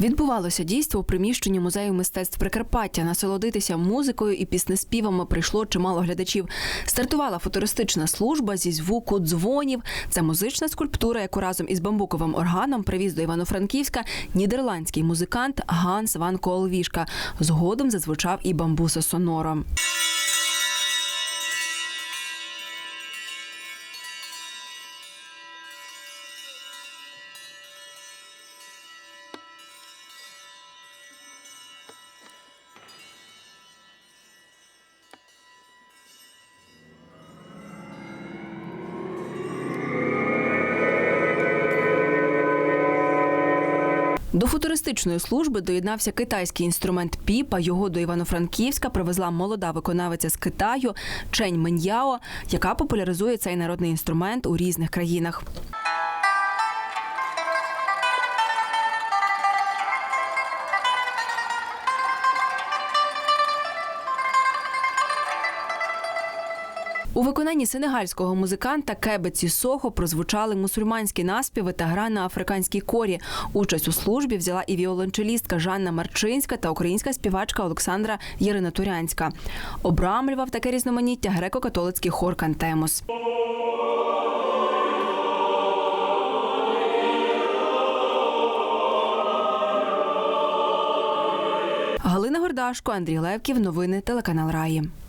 Відбувалося дійство у приміщенні музею мистецтв Прикарпаття. Насолодитися музикою і піснеспівами прийшло чимало глядачів. Стартувала футуристична служба зі звуку дзвонів. Це музична скульптура, яку разом із бамбуковим органом привіз до Івано-Франківська нідерландський музикант Ганс Ван Коолвішка. Згодом зазвучав і бамбуса соноро. До футуристичної служби доєднався китайський інструмент піпа. Його до Івано-Франківська привезла молода виконавиця з Китаю Чень Меньяо, яка популяризує цей народний інструмент у різних країнах. У виконанні сенегальського музиканта Кебеці Сохо прозвучали мусульманські наспіви та гра на африканській корі. Участь у службі взяла і віолончелістка Жанна Марчинська та українська співачка Олександра Єринатурянська. Обрамлював таке різноманіття греко-католицький хор Кантемос. Галина Гордашко, Андрій Левків. Новини телеканал Раї.